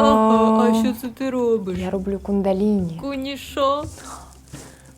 Ага, а що це ти робиш? Я роблю кундаліні. Куні що?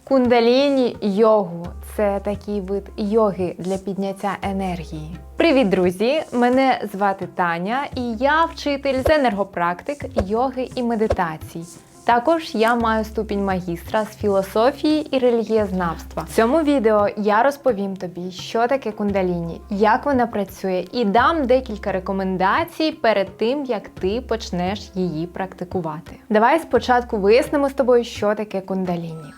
Кундаліні йогу це такий вид йоги для підняття енергії. Привіт, друзі! Мене звати Таня, і я вчитель з енергопрактик, йоги і медитацій. Також я маю ступінь магістра з філософії і релігієзнавства. В цьому відео я розповім тобі, що таке кундаліні, як вона працює, і дам декілька рекомендацій перед тим, як ти почнеш її практикувати. Давай спочатку вияснимо з тобою, що таке кундаліні.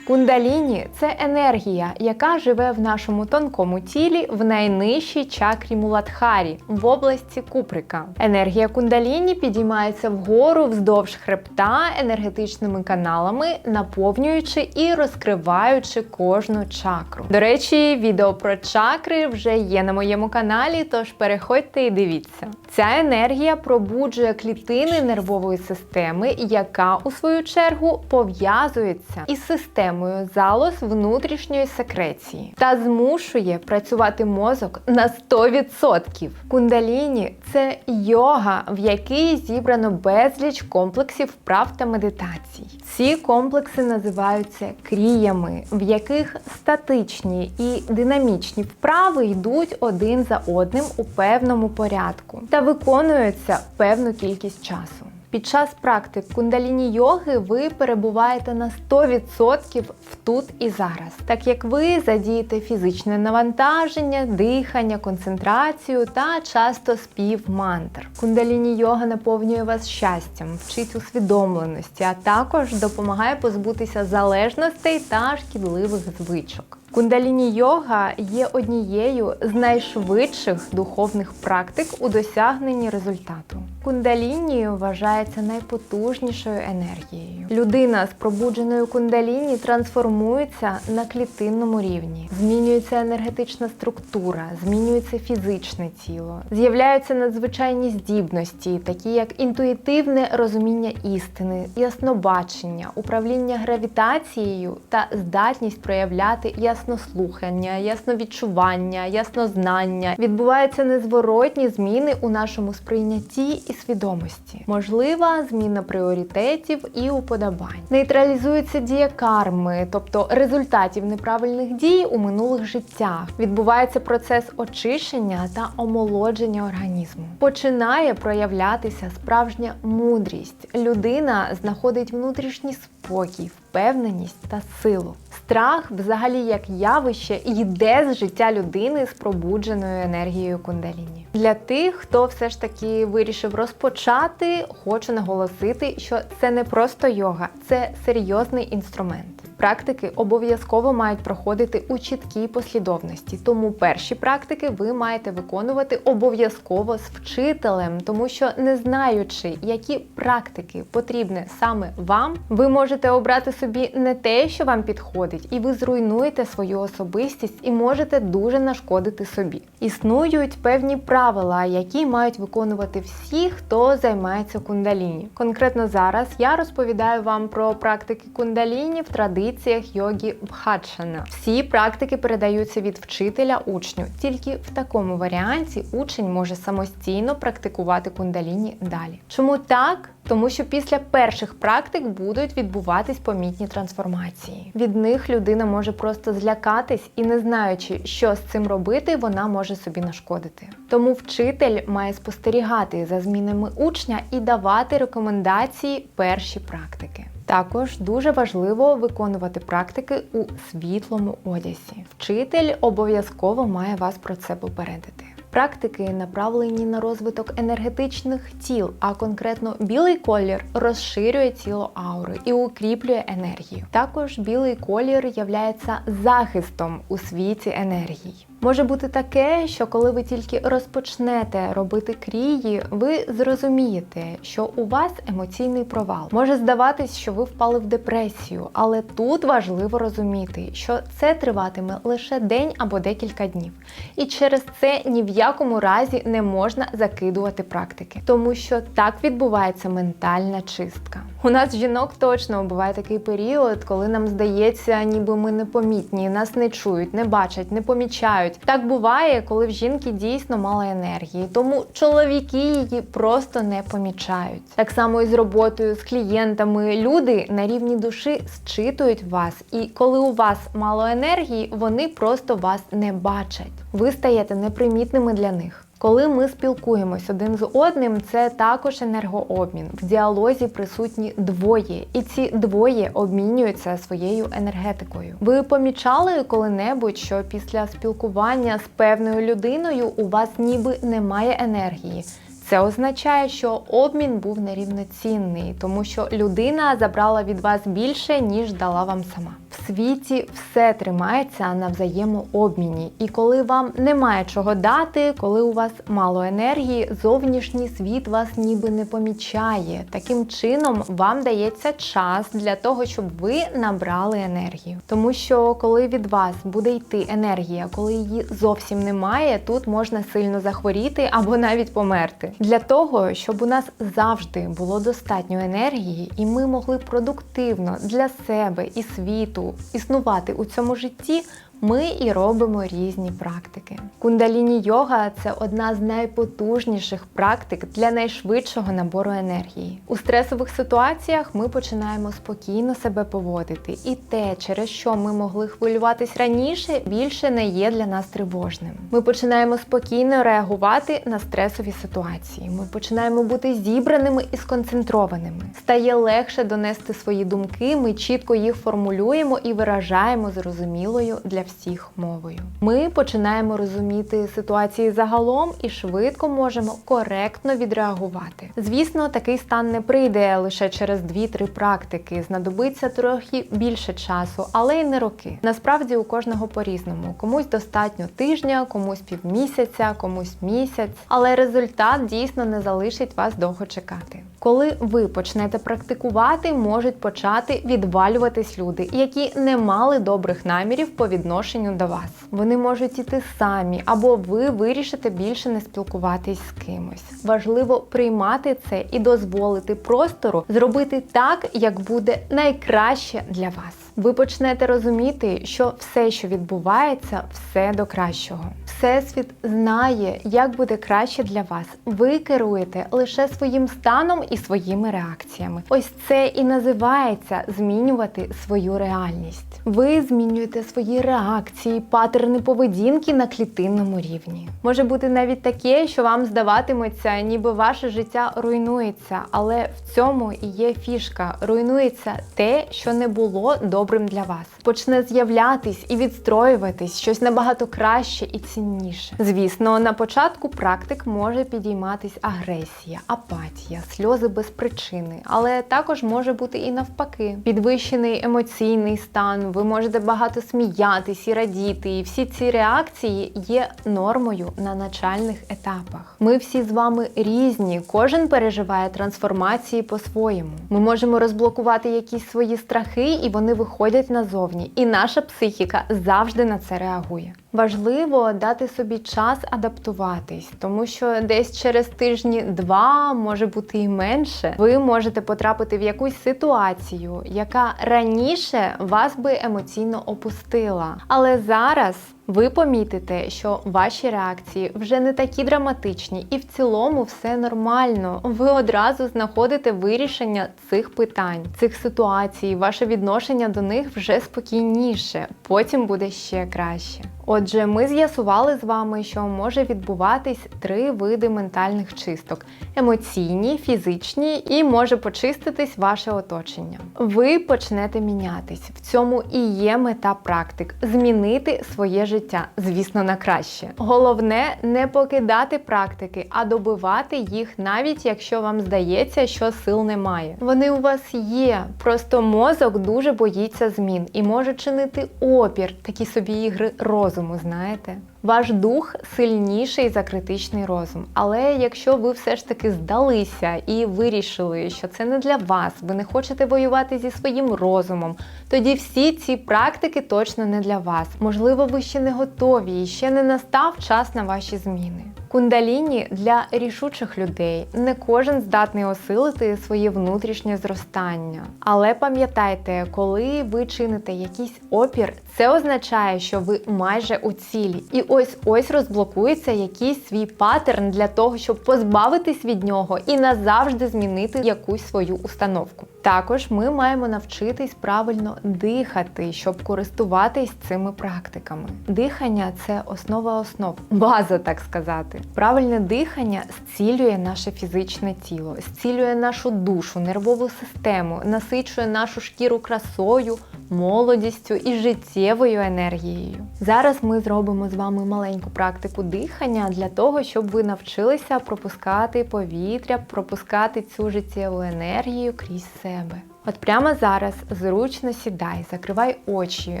Кундаліні це енергія, яка живе в нашому тонкому тілі в найнижчій чакрі Муладхарі в області Куприка. Енергія кундаліні підіймається вгору вздовж хребта енергетичними каналами, наповнюючи і розкриваючи кожну чакру. До речі, відео про чакри вже є на моєму каналі, тож переходьте і дивіться. Ця енергія пробуджує клітини нервової системи, яка у свою чергу пов'язується із системою залоз внутрішньої секреції та змушує працювати мозок на 100%. Кундаліні це йога, в якій зібрано безліч комплексів вправ та медитацій. Ці комплекси називаються кріями, в яких статичні і динамічні вправи йдуть один за одним у певному порядку та виконуються певну кількість часу. Під час практик кундаліні йоги ви перебуваєте на 100% в тут і зараз, так як ви задієте фізичне навантаження, дихання, концентрацію та часто спів мантр. Кундаліні йога наповнює вас щастям, вчить усвідомленості, а також допомагає позбутися залежностей та шкідливих звичок. Кундаліні йога є однією з найшвидших духовних практик у досягненні результату. Кундаліні вважається найпотужнішою енергією. Людина з пробудженою кундаліні трансформується на клітинному рівні, змінюється енергетична структура, змінюється фізичне тіло, з'являються надзвичайні здібності, такі як інтуїтивне розуміння істини, яснобачення, управління гравітацією та здатність проявляти яснослухання, ясновідчування, яснознання. Відбуваються незворотні зміни у нашому сприйнятті і свідомості. Можлива зміна пріоритетів і уподобань. Нейтралізується дія карми, тобто результатів неправильних дій у минулих життях. Відбувається процес очищення та омолодження організму. Починає проявлятися справжня мудрість. Людина знаходить внутрішній спокій, впевненість та силу. Страх, взагалі, як явище, йде з життя людини з пробудженою енергією кундаліні. Для тих, хто все ж таки вирішив розпочати, хочу наголосити, що це не просто йога, це серйозний інструмент. Практики обов'язково мають проходити у чіткій послідовності, тому перші практики ви маєте виконувати обов'язково з вчителем, тому що не знаючи, які практики потрібні саме вам, ви можете обрати собі не те, що вам підходить, і ви зруйнуєте свою особистість і можете дуже нашкодити собі. Існують певні правила, які мають виконувати всі, хто займається кундаліні. Конкретно зараз я розповідаю вам про практики кундаліні в традиціях йогі Бхаджана. Всі практики передаються від вчителя учню. Тільки в такому варіанті учень може самостійно практикувати кундаліні далі. Чому так? Тому що після перших практик будуть відбуватись помітні трансформації. Від них людина може просто злякатись і, не знаючи, що з цим робити, вона може собі нашкодити. Тому вчитель має спостерігати за змінами учня і давати рекомендації перші практики. Також дуже важливо виконувати практики у світлому одязі. Вчитель обов'язково має вас про це попередити. Практики направлені на розвиток енергетичних тіл, а конкретно білий колір розширює тіло аури і укріплює енергію. Також білий колір являється захистом у світі енергії. Може бути таке, що коли ви тільки розпочнете робити крії, ви зрозумієте, що у вас емоційний провал. Може здаватись, що ви впали в депресію, але тут важливо розуміти, що це триватиме лише день або декілька днів. І через це ні в якому разі не можна закидувати практики, тому що так відбувається ментальна чистка. У нас жінок точно буває такий період, коли нам здається, ніби ми непомітні, нас не чують, не бачать, не помічають. Помічають. Так буває, коли в жінки дійсно мало енергії, тому чоловіки її просто не помічають. Так само і з роботою, з клієнтами. Люди на рівні душі зчитують вас, і коли у вас мало енергії, вони просто вас не бачать. Ви стаєте непримітними для них. Коли ми спілкуємось один з одним, це також енергообмін. В діалозі присутні двоє, і ці двоє обмінюються своєю енергетикою. Ви помічали коли-небудь, що після спілкування з певною людиною у вас ніби немає енергії. Це означає, що обмін був нерівноцінний, тому що людина забрала від вас більше, ніж дала вам сама. В світі все тримається на взаємообміні, і коли вам немає чого дати, коли у вас мало енергії, зовнішній світ вас ніби не помічає. Таким чином вам дається час для того, щоб ви набрали енергію. Тому що коли від вас буде йти енергія, коли її зовсім немає, тут можна сильно захворіти або навіть померти. Для того, щоб у нас завжди було достатньо енергії, і ми могли продуктивно для себе і світу існувати у цьому житті. Ми і робимо різні практики. Кундаліні йога це одна з найпотужніших практик для найшвидшого набору енергії. У стресових ситуаціях ми починаємо спокійно себе поводити, і те, через що ми могли хвилюватись раніше, більше не є для нас тривожним. Ми починаємо спокійно реагувати на стресові ситуації. Ми починаємо бути зібраними і сконцентрованими. Стає легше донести свої думки. Ми чітко їх формулюємо і виражаємо зрозумілою для всіх мовою. Ми починаємо розуміти ситуації загалом і швидко можемо коректно відреагувати. Звісно, такий стан не прийде лише через 2-3 практики. Знадобиться трохи більше часу, але й не роки. Насправді у кожного по-різному. Комусь достатньо тижня, комусь півмісяця, комусь місяць. Але результат дійсно не залишить вас довго чекати. Коли ви почнете практикувати, можуть почати відвалюватись люди, які не мали добрих намірів по відношенню до вас. Вони можуть іти самі, або ви вирішите більше не спілкуватись з кимось. Важливо приймати це і дозволити простору зробити так, як буде найкраще для вас. Ви почнете розуміти, що все, що відбувається, все до кращого. Всесвіт знає, як буде краще для вас. Ви керуєте лише своїм станом і своїми реакціями. Ось це і називається змінювати свою реальність. Ви змінюєте свої реакції, паттерни поведінки на клітинному рівні. Може бути навіть таке, що вам здаватиметься, ніби ваше життя руйнується, але в цьому і є фішка. Руйнується те, що не було добрим для вас. Почне з'являтись і відстроюватись щось набагато краще і цінніше. Звісно, на початку практик може підійматись агресія, апатія, сльози без причини, але також може бути і навпаки. Підвищений емоційний стан, ви можете багато сміятись і радіти, і всі ці реакції є нормою на начальних етапах. Ми всі з вами різні, кожен переживає трансформації по-своєму. Ми можемо розблокувати якісь свої страхи, і вони виходять назовні. І наша психіка завжди на це реагує. Важливо дати собі час адаптуватись, тому що десь через тижні два, може бути і менше, ви можете потрапити в якусь ситуацію, яка раніше вас би емоційно опустила. Але зараз ви помітите, що ваші реакції вже не такі драматичні, і в цілому все нормально. Ви одразу знаходите вирішення цих питань, цих ситуацій, ваше відношення до них вже спокійніше, потім буде ще краще. Отже, ми з'ясували з вами, що може відбуватись три види ментальних чисток: емоційні, фізичні і може почиститись ваше оточення. Ви почнете мінятись. В цьому і є мета практик змінити своє життя, звісно, на краще. Головне не покидати практики, а добивати їх, навіть якщо вам здається, що сил немає. Вони у вас є, просто мозок дуже боїться змін і може чинити опір, такі собі ігри розуму, знаєте. Ваш дух сильніший за критичний розум. Але якщо ви все ж таки здалися і вирішили, що це не для вас, ви не хочете воювати зі своїм розумом, тоді всі ці практики точно не для вас. Можливо, ви ще не готові і ще не настав час на ваші зміни. Кундаліні для рішучих людей. Не кожен здатний осилити своє внутрішнє зростання. Але пам'ятайте, коли ви чините якийсь опір, це означає, що ви майже у цілі. І ось ось розблокується якийсь свій паттерн для того, щоб позбавитись від нього і назавжди змінити якусь свою установку. Також ми маємо навчитись правильно дихати, щоб користуватись цими практиками. Дихання це основа основ, база, так сказати. Правильне дихання зцілює наше фізичне тіло, зцілює нашу душу, нервову систему, насичує нашу шкіру красою, молодістю і життєвою енергією. Зараз ми зробимо з вами маленьку практику дихання для того, щоб ви навчилися пропускати повітря, пропускати цю життєву енергію крізь себе. От прямо зараз зручно сідай, закривай очі,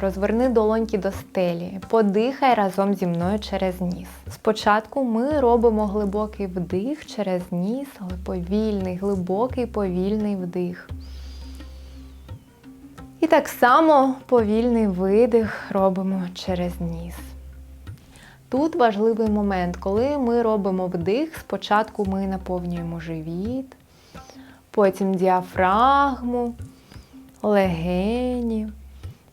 розверни долоньки до стелі, подихай разом зі мною через ніс. Спочатку ми робимо глибокий вдих через ніс, але повільний, глибокий повільний вдих. І так само повільний видих робимо через ніс. Тут важливий момент, коли ми робимо вдих, спочатку ми наповнюємо живіт, потім діафрагму, легені.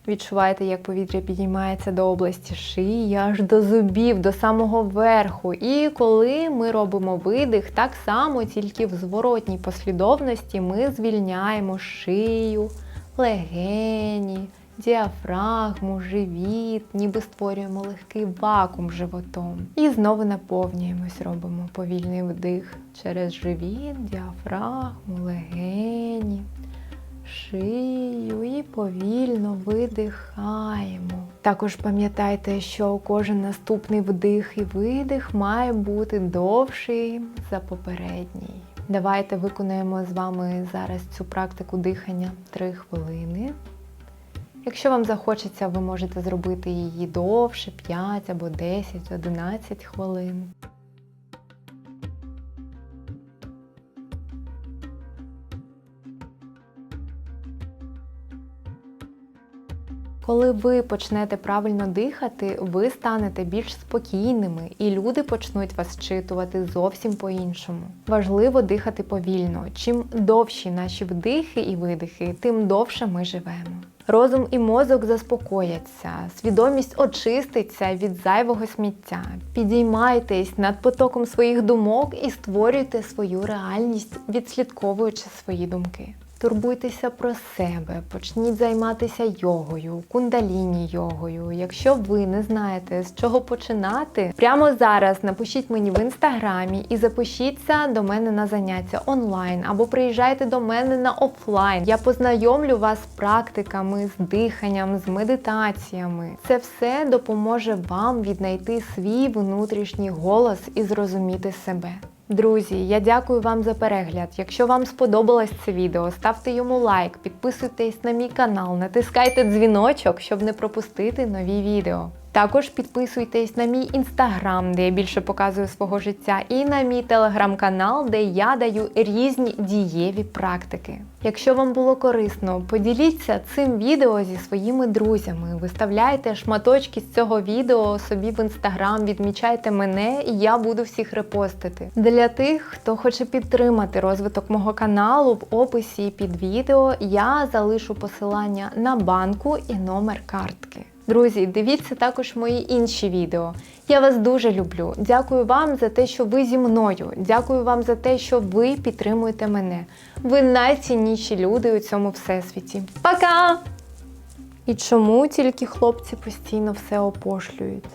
Відчуваєте, як повітря підіймається до області шиї, аж до зубів, до самого верху. І коли ми робимо видих, так само, тільки в зворотній послідовності ми звільняємо шию, легені, діафрагму, живіт, ніби створюємо легкий вакуум животом. І знову наповнюємось, робимо повільний вдих через живіт, діафрагму, легені шию і повільно видихаємо. Також пам'ятайте, що кожен наступний вдих і видих має бути довший за попередній. Давайте виконаємо з вами зараз цю практику дихання 3 хвилини. Якщо вам захочеться, ви можете зробити її довше 5 або 10, 11 хвилин. Коли ви почнете правильно дихати, ви станете більш спокійними, і люди почнуть вас читувати зовсім по-іншому. Важливо дихати повільно. Чим довші наші вдихи і видихи, тим довше ми живемо. Розум і мозок заспокояться, свідомість очиститься від зайвого сміття. Підіймайтесь над потоком своїх думок і створюйте свою реальність, відслідковуючи свої думки. Турбуйтеся про себе, почніть займатися йогою, кундаліні йогою. Якщо ви не знаєте з чого починати, прямо зараз напишіть мені в інстаграмі і запишіться до мене на заняття онлайн або приїжджайте до мене на офлайн. Я познайомлю вас з практиками, з диханням, з медитаціями. Це все допоможе вам віднайти свій внутрішній голос і зрозуміти себе. Друзі, я дякую вам за перегляд. Якщо вам сподобалось це відео, ставте йому лайк, підписуйтесь на мій канал, натискайте дзвіночок, щоб не пропустити нові відео. Також підписуйтесь на мій інстаграм, де я більше показую свого життя, і на мій телеграм-канал, де я даю різні дієві практики. Якщо вам було корисно, поділіться цим відео зі своїми друзями. Виставляйте шматочки з цього відео собі в інстаграм, відмічайте мене, і я буду всіх репостити. Для тих, хто хоче підтримати розвиток мого каналу, в описі під відео я залишу посилання на банку і номер картки. Друзі, дивіться також мої інші відео. Я вас дуже люблю. Дякую вам за те, що ви зі мною. Дякую вам за те, що ви підтримуєте мене. Ви найцінніші люди у цьому всесвіті. Пока! І чому тільки хлопці постійно все опошлюють?